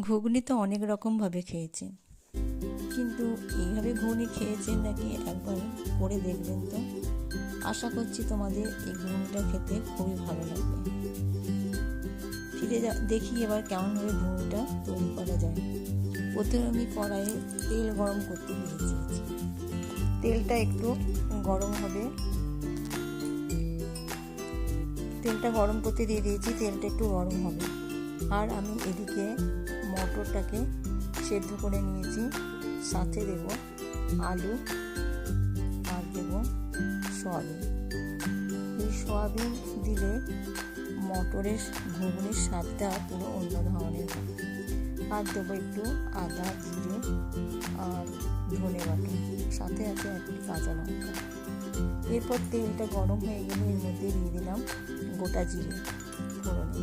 ঘুগনি তো অনেক রকমভাবে খেয়েছেন কিন্তু এইভাবে ঘুগনি খেয়েছেন নাকি একবার করে দেখবেন তো। আশা করছি তোমাদের এই ঘুগনিটা খেতে খুবই ভালো লাগবে। ফিরে দেখি এবার কেমনভাবে ঘুগনিটা তৈরি করা যায়। প্রথমে আমি কড়াইয়ে তেল গরম করতে দিয়েছি। তেলটা একটু গরম হবে। তেলটা গরম করতে দিয়ে দিয়েছি, তেলটা একটু গরম হবে। আর আমি এদিকে মটরটাকে সেদ্ধ করে নিয়েছি। সাথে দেব আলু আর দেব সয়াবিন। এই সয়াবিন দিলে মটরের ঘুগনির স্বাদটা পুরো অন্য ধরনের হয়। আর দেবো একটু আদা, জিরে আর ধনে বাটা। সাথে আছে একটি কাঁচা লঙ্কা। এরপর তেলটা গরম হয়ে গেলে এর মধ্যে দিয়ে দিলাম গোটা জিরে ফোড়নে।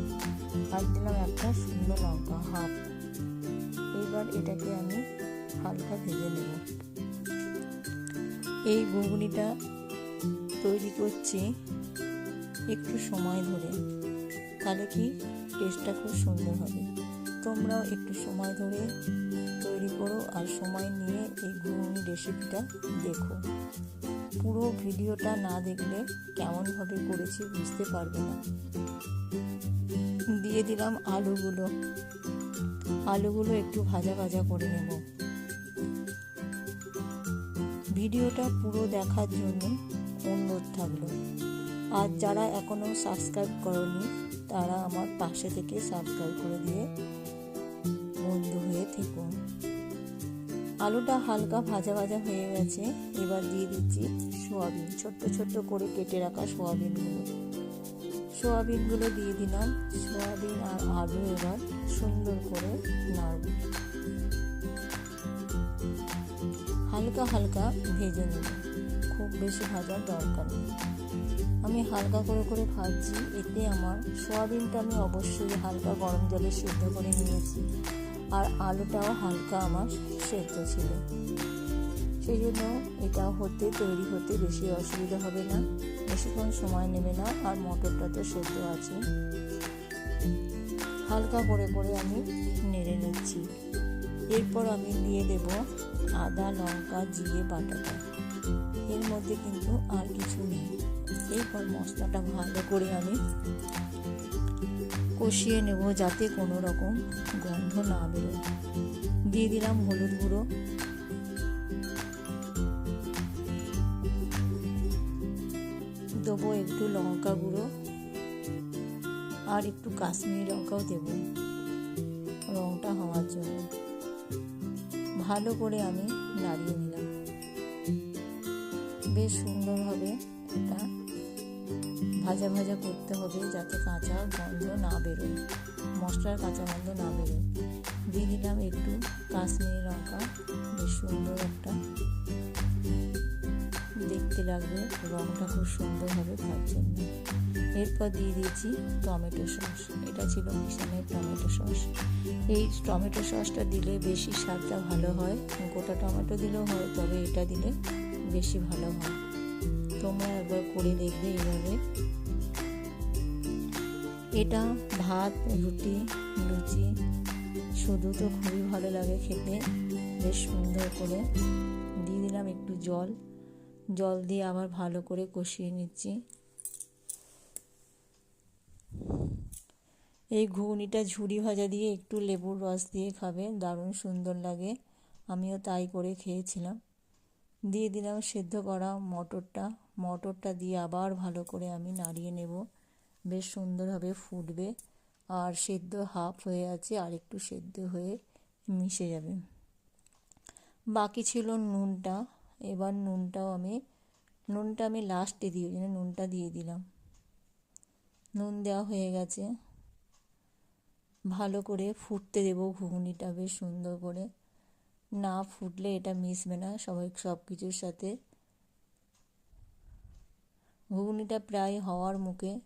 আর দিলাম একটা সুন্দর লঙ্কা, হাফ এবার এটাকে আমি হালকা ভেজে নেব। এই ঘুগনিটা তৈরি করছি একটু সময় ধরে। তাহলে কি টেস্টটা খুব সুন্দর হবে। তোমরাও একটু সময় ধরে তৈরি করো আর সময় নিয়ে এই ঘুগনি রেসিপিটা দেখো। পুরো ভিডিওটা না দেখলে কেমনভাবে করেছি বুঝতে পারবে না। দিয়ে দিলাম আলুগুলো। আলুগুলো একটু ভাজা ভাজা করে নেব। ভিডিওটা পুরো দেখার জন্য অনুরোধ থাকল। আর যারা এখনও সাবস্ক্রাইব করনি, তারা আমার পাশে থেকে সাবস্ক্রাইব করে দিয়ে বন্ধু হয়ে থেকো। আলুটা হালকা ভাজা ভাজা হয়ে গেছে, এবার দিয়ে দিচ্ছি সোয়াবিন। ছোট্ট ছোট্ট করে কেটে রাখা সোয়াবিনগুলো। সোয়াবিনগুলো দিয়ে দিলাম সোয়াবিন আর আলু এবার সুন্দর করে নাড়ব। হালকা হালকা ভেজে নেব, খুব বেশি ভাজার দরকার নেই। আমি হালকা করে করে ভাজছি, এতে আমার সোয়াবিনটা আমি অবশ্যই হালকা গরম জলে সিদ্ধ করে নিয়েছি, আর আলুটাও হালকা আমার সেদ্ধ ছিল। সেই জন্য এটা হতে, তৈরি হতে বেশি অসুবিধা হবে না। বেশিক্ষণ সময় নেবে না, আর মটরটা তো সেদ্ধ আছে। হালকা করে করে আমি নেড়ে নিচ্ছি। এরপর আমি দিয়ে দেব আদা, লঙ্কা, জিরে, বাটাটা। এর মধ্যে কিন্তু আর কিছু নেই। এরপর মশলাটা ভালো করে আমি কষিয়ে নেব যাতে কোনো রকম গন্ধ না বেরোয়। দিয়ে দিলাম হলুদ গুঁড়ো। দেবো একটু লঙ্কা গুঁড়ো আর একটু কাশ্মীরি লঙ্কাও দেব রঙটা হওয়ার জন্য। ভালো করে আমি নাড়িয়ে নিলাম। বেশ সুন্দরভাবে এটা ভাজা ভাজা করতে হবে যাতে কাঁচা গন্ধ না বেরোয়, মশলার কাঁচা গন্ধ না বেরোয়। দিয়ে দিলাম একটু কাশ্মীরি লঙ্কা, বেশ সুন্দর একটা দেখতে লাগবে, রঙটা খুব সুন্দর হবে তার জন্য এরপর দিয়ে দিয়েছি টমেটো সস। এটা ছিল মিশানের টমেটো সস। এই টমেটো সসটা দিলে বেশি স্বাদটা ভালো হয়। গোটা টমেটো দিলেও হয়, তবে এটা দিলে বেশি ভালো হয়। তোমরা একবার করে দেখবে এইভাবে। এটা ভাত, রুটি, লুচি, শুধু তো খুবই ভালো লাগে খেতে। বেশ সুন্দর করে। দিয়ে দিলাম একটু জল। জল দিয়ে আবার ভালো করে কষিয়ে নিচ্ছি। এই ঘুগনিটা ঝুড়ি ভাজা দিয়ে একটু লেবুর রস দিয়ে খাবে, দারুণ সুন্দর লাগে। আমিও তাই করে খেয়েছিলাম। দিয়ে দিলাম সেদ্ধ করা মটরটা। মটরটা দিয়ে আবার ভালো করে আমি নাড়িয়ে নেব। বেশ সুন্দরভাবে ফুটবে। আর সেদ্ধ হাফ হয়ে আছে, আর একটু সেদ্ধ হয়ে মিশে যাবে। বাকি ছিল নুনটা। এবার নুনটাও আমি, নুনটা আমি লাস্টে দিয়ে জন্য নুনটা দিয়ে দিলাম। নুন দেওয়া হয়ে গেছে। ভালো করে ফুটতে দেবো ঘুগনিটা, বেশ সুন্দর করে। না ফুটলে এটা মিশবে না সবাই সব কিছুর সাথে। ঘুগনিটা প্রায় হওয়ার মুখে